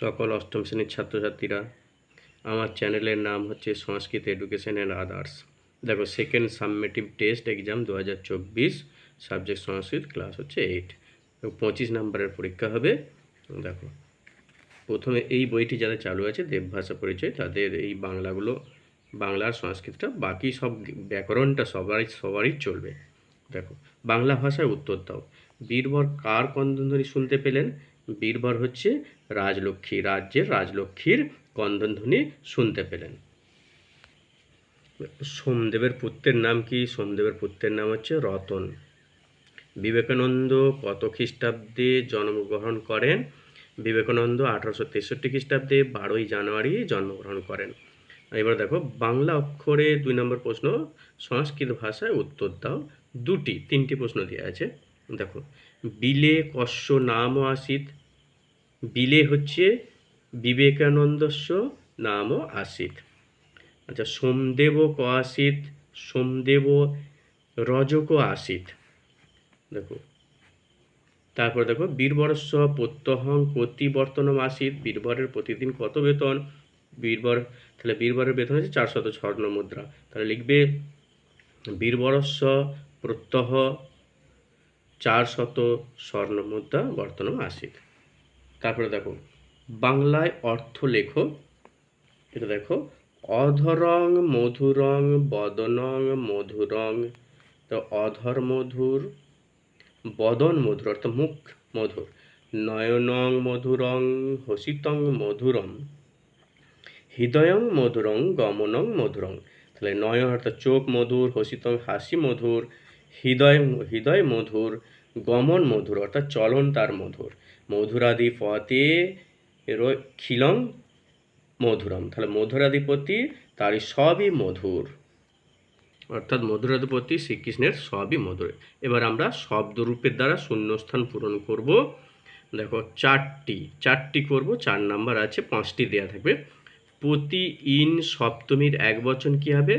সকল অষ্টম শ্রেণির ছাত্রছাত্রীরা আমার চ্যানেলের নাম হচ্ছে সংস্কৃত এডুকেশন অ্যান্ড আদার্স দেখো সেকেন্ড সাবমেটিভ টেস্ট এক্সাম দু হাজার চব্বিশ সাবজেক্ট সংস্কৃত ক্লাস হচ্ছে এইট পঁচিশ নাম্বারের পরীক্ষা হবে। দেখো, প্রথমে এই বইটি যারা চালু আছে, দেবভাষা পরিচয়, তাদের এই বাংলাগুলো, বাংলার সংস্কৃতটা, বাকি সব ব্যাকরণটা সবারই সবারই চলবে। দেখো, বাংলা ভাষায় উত্তর দাও। বীরবর কার কন্দনধ্বনি শুনতে পেলেন? বীরবর হচ্ছে রাজলক্ষ্মী, রাজ্যের রাজলক্ষ্মীর কন্দনধ্বনি শুনতে পেলেন। সোমদেবের পুত্রের নাম কি? সোমদেবের পুত্রের নাম হচ্ছে রতন। বিবেকানন্দ কত খ্রিস্টাব্দে জন্মগ্রহণ করেন? বিবেকানন্দ আঠারোশো তেষট্টি খ্রিস্টাব্দে বারোই জানুয়ারি জন্মগ্রহণ করেন। এবার দেখো, বাংলা অক্ষরে দুই নম্বর প্রশ্ন, সংস্কৃত ভাষায় উত্তর দাও। দুটি, তিনটি প্রশ্ন দেওয়া আছে। দেখো, বিলে কস্য নাম আসিত, বিলে হচ্ছে বিবেকানন্দস্য নাম আসিত। আচ্ছা সোমদেব ক আসিত, সোমদেব রজক আসিত। দেখো, তারপর দেখো বীরবরস্ব প্রত্যহং প্রতিবর্তনম আসিত, বীরবরের প্রতিদিন কত বেতন? বীরবর, তাহলে বীরবরের বেতন হচ্ছে চারশত স্বর্ণ মুদ্রা। তাহলে লিখবে বীরবরস্ব প্রত্যহ চার শত স্বর্ণ মুদ্রা বর্তমান আসিত তারপরে দেখো, বাংলায় অর্থ লেখো। এটা দেখো, অধরং মধুরং বদনং মধুরং। তো অধর মধুর, বদন মধুর, অর্থাৎ মুখ মধুর। নয়নং মধুরং, হসিতং মধুরম। হৃদয়ং মধুরং, গমনং মধুরং। তাহলে নয়ন অর্থাৎ চোখ মধুর, হসিতং হাসি মধুর। হৃদয় হৃদয় মধুর, গমন মধুর, অর্থাৎ চলন তার মধুর। মধুরাদি পথে খিলং মধুরম। তাহলে মধুরাধিপতি তারই সবই মধুর। অর্থাৎ মধুরাধিপতি শ্রীকৃষ্ণের সবই মধুর। এবার আমরা শব্দরূপের দ্বারা শূন্যস্থান পূরণ করব। দেখো, চারটি চারটি করব, চার নাম্বার আছে, পাঁচটি দেয়া থাকবে। প্রতি ইন সপ্তমীর এক বচন কী হবে?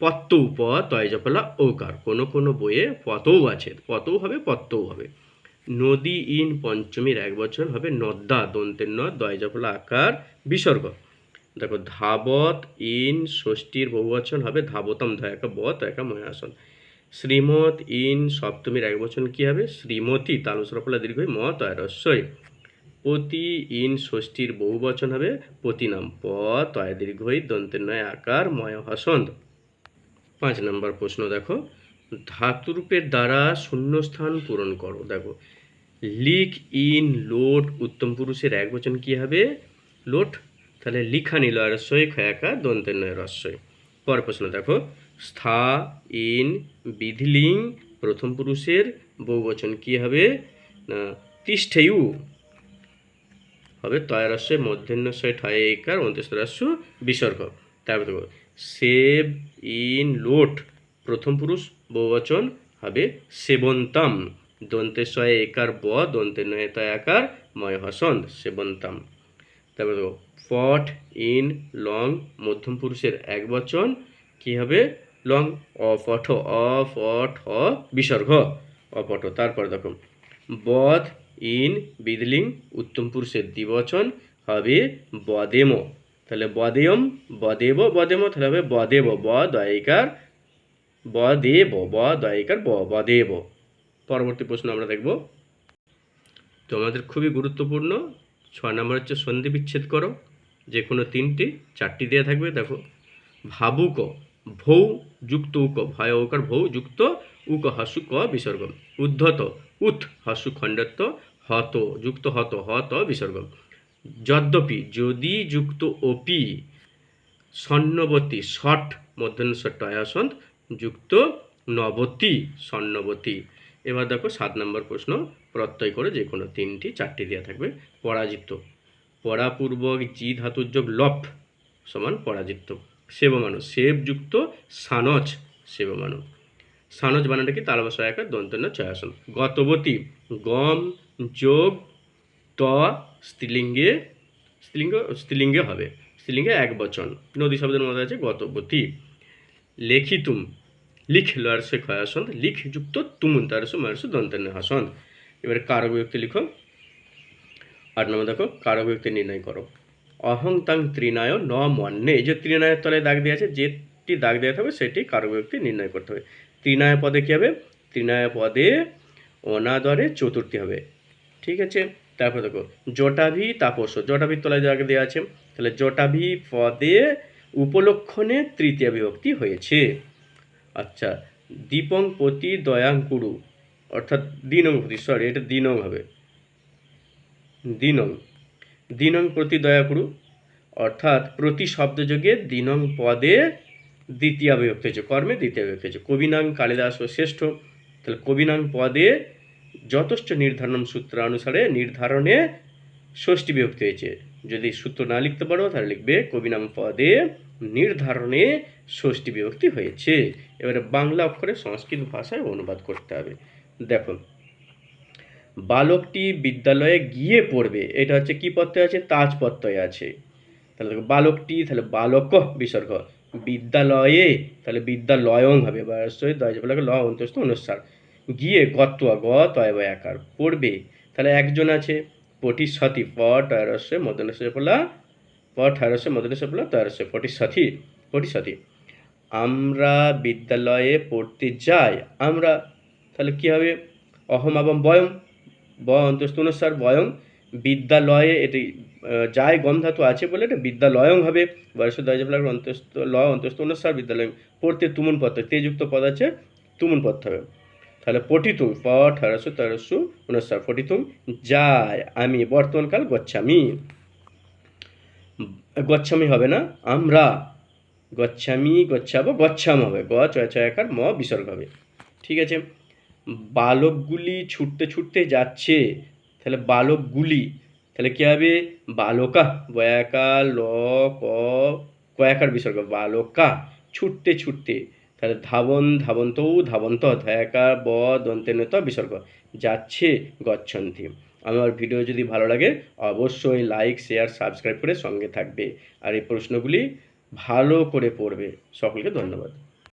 পত্ত উপ তয় জপলা ওকার কোনো কোনো বইয়ে পতও আছে। পতও হবে পত্তও হবে। নদী ইন পঞ্চমীর এক বচন হবে নদ্দা, দন্তের ন দয় জপলা আকার, বিসর্গ। দেখো, ধাবত ইন ষষ্ঠীর বহু বহুবচন হবে ধাবতম ধয়াকা ব তয়কা ময়াসন শ্রীমত ইন সপ্তমীর এক বচন কী হবে? শ্রীমতী তালুসরফলা দীর্ঘ ম তয় রস্যই। পতি ইন ষষ্ঠীর বহুবচন হবে পতিনাম প তয় দীর্ঘই দন্তের নয় আকার ময় হসন্ত। পাঁচ নম্বর প্রশ্ন দেখো। ধাতুরূপের দ্বারা শূন্যস্থান পূরণ করো। দেখো, লিখ ইন লোট উত্তম পুরুষের এক বচন কি হবে? লোট। তাহলে লিখা নিল রস্যই খয়াকা দন্তের নয় রস্যই। পর প্রশ্ন দেখো, স্থা ইন বিধিলিং প্রথম পুরুষের বহুবচন কি হবে? না, তিষ্ঠেয়ু হবে তয়ারস্যই মধ্যাহ্নস্যই ঠয় একার অন্ত্যেশ্বরাস্য বিসর্গ। তারপর দেখো সেব ইন লোট। প্রথম পুরুষ, বহুবচন হবে সেবন্তম। দন্তেশ্বয় একার ব দন্তে নয় তয়াকার ময় হসন্ত সেবন্তম। তারপর দেখো পট ইন লং, মধ্যম পুরুষের এক বচন, কি হবে? লং অপঠ অপঠ বিসর্গ অপঠ তারপর দেখো, বধ ইন বিদলিং, উত্তম পুরুষের দ্বিবচন হবে বদেম। তাহলে বদেয়ম, বদেব, বদেম তাহলে হবে বদেব ব দয়িকার বদেব ব দয়িকার ব, বদেব। পরবর্তী প্রশ্ন আমরা দেখব। তো আমাদের খুবই গুরুত্বপূর্ণ ছয় নম্বর হচ্ছে সন্ধি বিচ্ছেদ করো যে কোনো তিনটি, চারটি দেওয়া থাকবে, দেখো। ভাবুক, ভৌ, যুক্ত উক, ভয় ওকার ভৌ, যুক্ত উক, হসু, ক বিসর্গ উদ্ধত, উথ, হসু, খণ্ডত্ব, হত, যুক্ত হত হত বিসর্গ যদ্যপি যদি যুক্ত অপি স্বর্ণবতী ষট, মধ্যাহ্ন যুক্ত নবতী স্বর্ণবতী। এবার দেখো সাত নম্বর প্রশ্ন, প্রত্যয় করে যে কোনো তিনটি, চারটি দেওয়া থাকবে। পরাজিত। পরাপূর্বক জি ধাতুর যোগ লপ সমান পরাজিত। সেবমানব সেবযুক্ত সানজ সেবমানব সানজ বানানটা কি? তালবাসা একা দন্তন্য চয়াসন গতবতী। গম, যোগ, ত স্ত্রীলিঙ্গে, স্ত্রীলিঙ্গ, স্ত্রীলিঙ্গে হবে। স্ত্রীলিঙ্গে এক বচন। নদী শব্দের মধ্যে আছে গতবতী। লেখিতুম, লিখ লয়ারসে খয়াসন লিখ যুক্ত তুমুন তারসু মারসু দন্তন্য হাসন এবারে কারক বিভক্তি লিখো। আট নম্বর দেখো, কারক ব্যক্তি নির্ণয় করো। অহং তাং ত্রিনায় ন মন্যে। যে ত্রিনায়ের তলায় দাগ দেওয়া আছে, যেটি দাগ দেওয়া থাকবে, সেটি কারক ব্যক্তি নির্ণয় করতে হবে। ত্রিনায় পদে কী হবে? ত্রিনায় পদে অনাদরে চতুর্থী হবে। ঠিক আছে? তারপর দেখো জটাভি তাপস জটাভির তলায় দাগ দেওয়া আছে, তাহলে জটাভি পদে উপলক্ষণে তৃতীয় বিভক্তি হয়েছে। আচ্ছা দীপং পতি দয়াঙ্কুরু, অর্থাৎ দিনং প্রতি সরি এটা দিনং হবে। দিনং দিনং প্রতি দয়াকুরু, অর্থাৎ প্রতি শব্দযোগে দিনং পদে দ্বিতীয় বিভক্তি হয়েছে, কর্মে দ্বিতীয় বিভক্তি হয়েছে। কবিনাং কালিদাস ও শ্রেষ্ঠ, তাহলে কবিনাং পদে যথেষ্ট নির্ধারণ সূত্র অনুসারে নির্ধারণে ষষ্ঠী বিভক্তি হয়েছে। যদি সূত্র না লিখতে পারো, তাহলে লিখবে কবিনাম পদে নির্ধারণে ষষ্ঠী বিভক্তি হয়েছে। এবারে বাংলা অক্ষরে সংস্কৃত ভাষায় অনুবাদ করতে হবে। দেখো, বালকটি বিদ্যালয়ে গিয়ে পড়বে। এটা হচ্ছে কি প্রত্যয় আছে? তাজ প্রত্যয় আছে। তাহলে দেখো, বালকটি, তাহলে বালক বিসর্গ। বিদ্যালয়ে, তাহলে বিদ্যালয়ং হবে। বা ল, অন্তস্থ, অনুসার। গিয়ে গত্বা গ তয় আকার পড়বে তাহলে একজন আছে পটিসতি প টয়রস্যে মদনস্য পলা প ঠারস্যে মদনস্য পলা তয়রস্যে পটিসতি পটিসতি আমরা বিদ্যালয়ে পড়তে যাই, আমরা, তাহলে কী হবে? অহম এবং বয়ম, ব অন্তস্থ অনুসার বয়ং বিদ্যালয়ে এটি যায় গম ধাতু আছে বলে এটা বিদ্যালয়ং হবে। বয়স দয়জবলার অন্তস্থ, ল অন্তস্থ অনুসার বিদ্যালয় পড়তে তুমুন পদ তেযুক্ত পদ আছে তুমুন পদ হবে। তাহলে পঠিতুম প ঠারসু তেরসু অনুসার পঠিতুম যায়। আমি বর্তমানকাল গচ্ছামি গচ্ছামি হবে না, আমরা। গচ্ছামি গচ্ছাবো গচ্ছাম হবে। গ চয় চয়াকার ম, বিসর্গ হবে। ঠিক আছে? বালকগুলি ছুটতে ছুটতে যাচ্ছে। তাহলে বালকগুলি, তাহলে কী হবে? বালকা, বয়াকা, ল, ক কয়াকার বিসর্গ। বালকা, ছুটতে ছুটতে। তাহলে ধাবন, ধাবন্তৌ, ধাবন্ত ধ্যাকা ব দন্তেনত বিসর্গ। যাচ্ছে গচ্ছন্তি। আমার ভিডিও যদি ভালো লাগে, অবশ্যই লাইক শেয়ার সাবস্ক্রাইব করে সঙ্গে থাকবে। আর এই প্রশ্নগুলি ভালো করে পড়বে। সকলকে ধন্যবাদ।